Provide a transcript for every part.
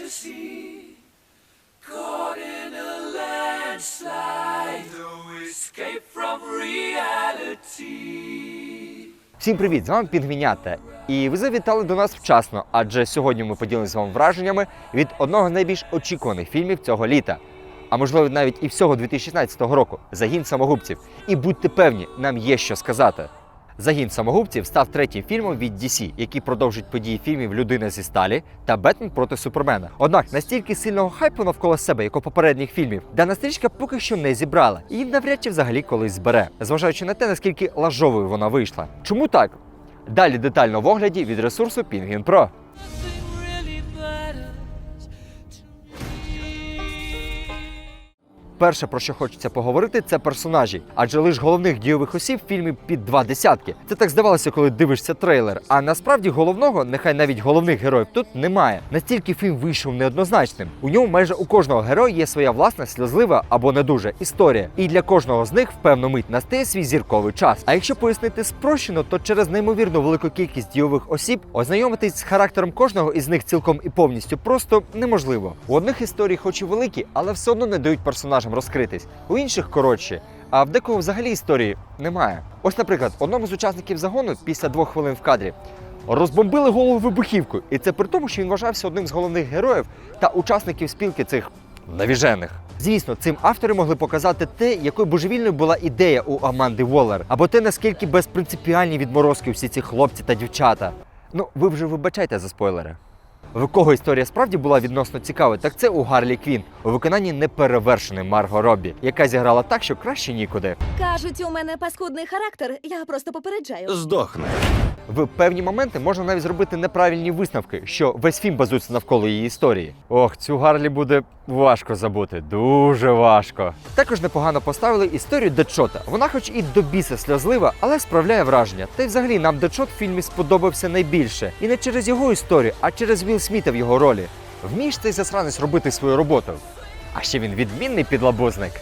fantasy. Caught in a landslide, no escape from reality. Всім привіт! З вами Пінгвінята. І ви завітали до нас вчасно, адже сьогодні ми поділимося з вами враженнями від одного з найбільш очікуваних фільмів цього літа. А можливо, навіть і всього 2016 року загін самогубців. І будьте певні, нам є що сказати. Загін самогубців став третім фільмом від DC, який продовжить події фільмів Людина зі сталі та Бетмен проти Супермена. Однак настільки сильного хайпу навколо себе, як у попередніх фільмів, дана стрічка поки що не зібрала і навряд чи взагалі колись збере, зважаючи на те, наскільки лажовою вона вийшла. Чому так? Далі детально в огляді від ресурсу Penguin Pro. Перше, про що хочеться поговорити, це персонажі, адже лише головних дійових осіб в фільмі під два десятки. Це так здавалося, коли дивишся трейлер. А насправді головного, нехай навіть головних героїв тут немає. Настільки фільм вийшов неоднозначним. У ньому майже у кожного героя є своя власна сльозлива або не дуже історія. І для кожного з них в певну мить настає свій зірковий час. А якщо пояснити спрощено, то через неймовірну велику кількість дійових осіб ознайомитись з характером кожного із них цілком і повністю просто неможливо. У одних історії, хоч і великі, але все одно не дають персонажам розкритись. У інших коротші. А в декого взагалі історії немає. Ось, наприклад, одному з учасників загону після двох хвилин в кадрі розбомбили голову вибухівкою, і це при тому, що він вважався одним з головних героїв та учасників спілки цих навіжених. Звісно, цим автори могли показати те, якою божевільною була ідея у Аманди Воллер, або те, наскільки безпринципіальні відморозки всі ці хлопці та дівчата. Ну, ви вже вибачайте за спойлери. В кого історія справді була відносно цікава, так це у Гарлі Квін у виконанні неперевершеної Марго Роббі, яка зіграла так, що краще нікуди. Кажуть, у мене паскудний характер, я просто попереджаю. Здохне. В певні моменти можна навіть зробити неправильні висновки, що весь фільм базується навколо її історії. Ох, цю Гарлі буде важко забути, дуже важко. Також непогано поставили історію Дедшота. Вона, хоч і до біса сльозлива, але справляє враження. Та й взагалі нам Дедшот в фільмі сподобався найбільше. І не через його історію, а через Вілл Сміта в його ролі. Вмієш цей засранець робити свою роботу. А ще він відмінний підлабузник.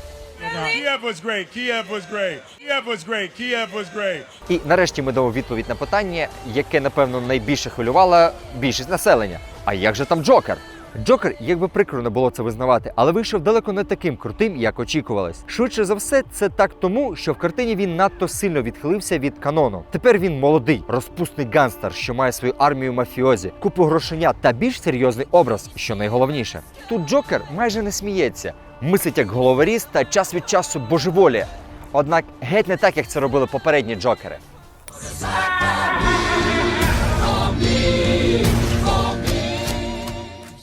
Kiev was great. Kiev was great. Kiev was great. Kiev was great. І нарешті ми дамо відповідь на питання, яке напевно найбільше хвилювало більшість населення. А як же там Джокер? Джокер, як би прикро не було це визнавати, але вийшов далеко не таким крутим, як очікувалось. Швидше за все, це так тому, що в картині він надто сильно відхилився від канону. Тепер він молодий, розпусний ганстер, що має свою армію мафіозі, купу грошенят та більш серйозний образ, що найголовніше. Тут Джокер майже не сміється, мислить як головоріз та час від часу божеволіє. Однак геть не так, як це робили попередні джокери.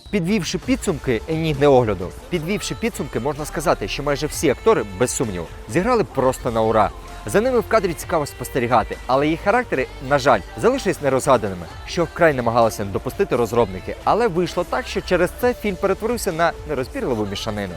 Підвівши підсумки, е, ні, не огляду. Підвівши підсумки, можна сказати, що майже всі актори, без сумніву, зіграли просто на ура. За ними в кадрі цікаво спостерігати, але їх характери, на жаль, залишились нерозгаданими, що вкрай намагалися не допустити розробники. Але вийшло так, що через це фільм перетворився на нерозбірливу мішанину.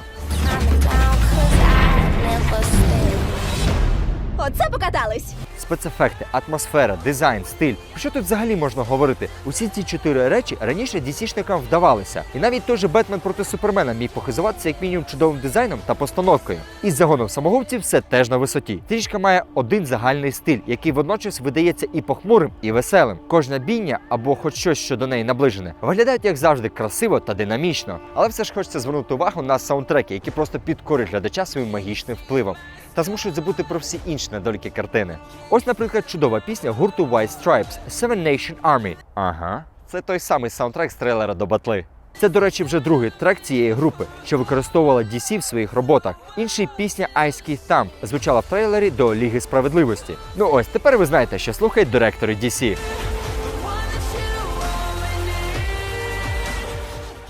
Оце покатались. Спецефекти, атмосфера, дизайн, стиль. Про що тут взагалі можна говорити? Усі ці чотири речі раніше дісішникам вдавалися. І навіть той же Бетмен проти Супермена міг похизуватися як мінімум чудовим дизайном та постановкою. Із загоном самогубців все теж на висоті. Трішка має один загальний стиль, який водночас видається і похмурим, і веселим. Кожна бійня або хоч щось, що до неї наближене, виглядають як завжди красиво та динамічно. Але все ж хочеться звернути увагу на саундтреки, які просто підкорять глядача своїм магічним впливом та змушують забути про всі інші недоліки картини. Ось, наприклад, чудова пісня гурту White Stripes Seven Nation Army. Ага, це той самий саундтрек з трейлера до батли. Це, до речі, вже другий трек цієї групи, що використовувала DC в своїх роботах. Інший пісня Ice Key Thumb звучала в трейлері до Ліги справедливості. Ну ось тепер ви знаєте, що слухають директори DC.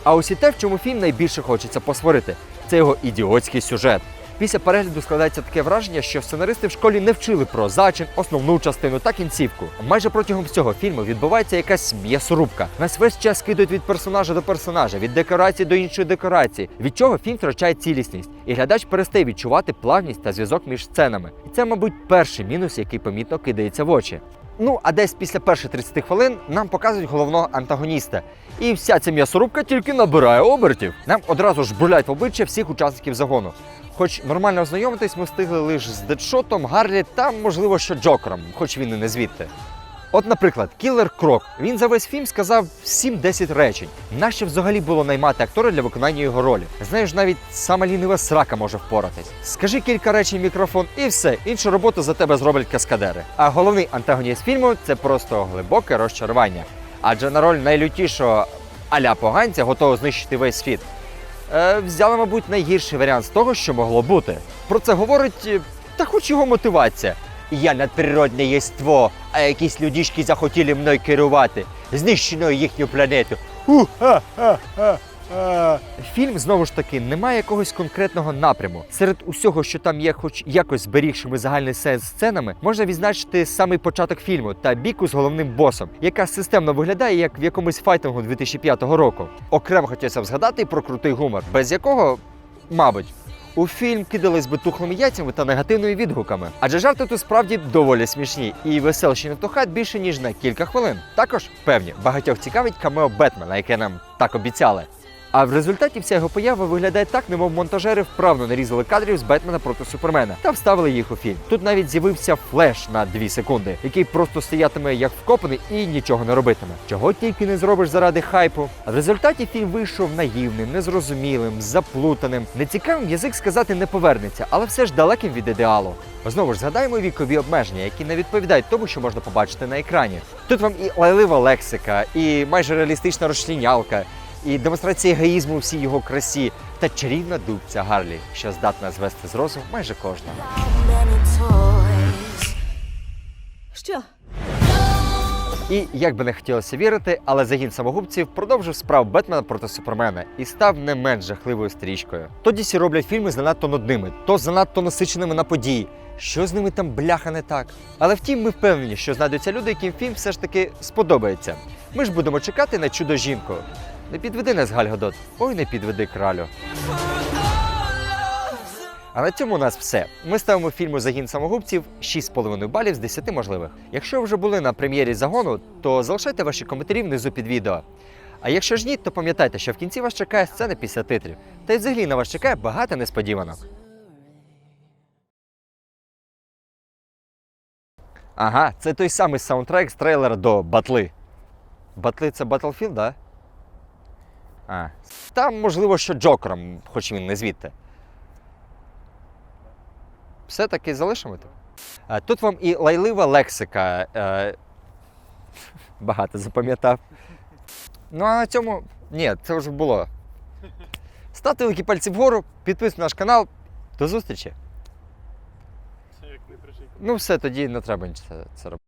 А ось і те, в чому фільм найбільше хочеться посварити, це його ідіотський сюжет. Після перегляду складається таке враження, що сценаристи в школі не вчили про зачин, основну частину та кінцівку. Майже протягом всього фільму відбувається якась м'ясорубка. Нас весь час кидають від персонажа до персонажа, від декорації до іншої декорації, від чого фільм втрачає цілісність, і глядач перестає відчувати плавність та зв'язок між сценами. І це, мабуть, перший мінус, який помітно кидається в очі. Ну, а десь після перших 30 хвилин нам показують головного антагоніста. І вся ця м'ясорубка тільки набирає обертів. Нам одразу ж брулять в обличчя всіх учасників загону. Хоч нормально ознайомитись ми встигли лише з Дедшотом, Гарлі та, можливо, що Джокером, хоч він і не звідти. От, наприклад, Кілер Крок. Він за весь фільм сказав 7-10 речень. Нащо взагалі було наймати актора для виконання його ролі? Знаєш, навіть сама лінива срака може впоратись. Скажи кілька речень мікрофон, і все. Іншу роботу за тебе зроблять каскадери. А головний антагоніст фільму це просто глибоке розчарування. Адже на роль найлютішого аля поганця готово знищити весь світ. Е, взяли, мабуть, найгірший варіант з того, що могло бути. Про це говорить е, та хоч його мотивація. Я надприродне єство, а якісь людішки захотіли мною керувати, знищено їхню планету. Фільм знову ж таки не має якогось конкретного напряму. Серед усього, що там є, хоч якось зберігшими загальний сенс сценами, можна відзначити самий початок фільму та біку з головним босом, яка системно виглядає як в якомусь файтингу 2005 року. Окремо хотілося б згадати про крутий гумор, без якого, мабуть. У фільм кидались би тухлими яйцями та негативними відгуками, адже жарти тут справді доволі смішні і веселші не тухать більше ніж на кілька хвилин. Також певні багатьох цікавить камео Бетмена, яке нам так обіцяли. А в результаті вся його поява виглядає так, немов монтажери вправно нарізали кадрів з Бетмена проти Супермена та вставили їх у фільм. Тут навіть з'явився флеш на 2 секунди, який просто стоятиме як вкопаний і нічого не робитиме. Чого тільки не зробиш заради хайпу. А в результаті фільм вийшов наївним, незрозумілим, заплутаним. Нецікавим язик сказати не повернеться, але все ж далеким від ідеалу. Знову ж згадаємо вікові обмеження, які не відповідають тому, що можна побачити на екрані. Тут вам і лайлива лексика, і майже реалістична розчлінялка, і демонстрація егоїзму у всій його красі, та чарівна дубця Гарлі, що здатна звести з розуму майже кожного. Що? І як би не хотілося вірити, але загін самогубців продовжив справу Бетмена проти Супермена і став не менш жахливою стрічкою. То DC роблять фільми занадто нудними, то занадто насиченими на події. Що з ними там бляха не так? Але втім, ми впевнені, що знайдуться люди, яким фільм все ж таки сподобається. Ми ж будемо чекати на чудо жінку. Не підведи нас, Галь Годот. Ой, не підведи кралю. А на цьому у нас все. Ми ставимо фільму Загін самогубців 6,5 балів з 10 можливих. Якщо ви вже були на прем'єрі загону, то залишайте ваші коментарі внизу під відео. А якщо ж ні, то пам'ятайте, що в кінці вас чекає сцена після титрів. Та й взагалі на вас чекає багато несподіванок. Ага, це той самий саундтрек з трейлера до Батли. Батли це Battlefield, да? А. Там, можливо, що Джокером, хоч він не звідти. Все-таки залишимо тут. Тут вам і лайлива лексика. Е, багато запам'ятав. Ну а на цьому. Ні, це вже було. Ставте великі пальці вгору, підписуйтесь на наш канал. До зустрічі. Ну, все, тоді не треба нічого це робити.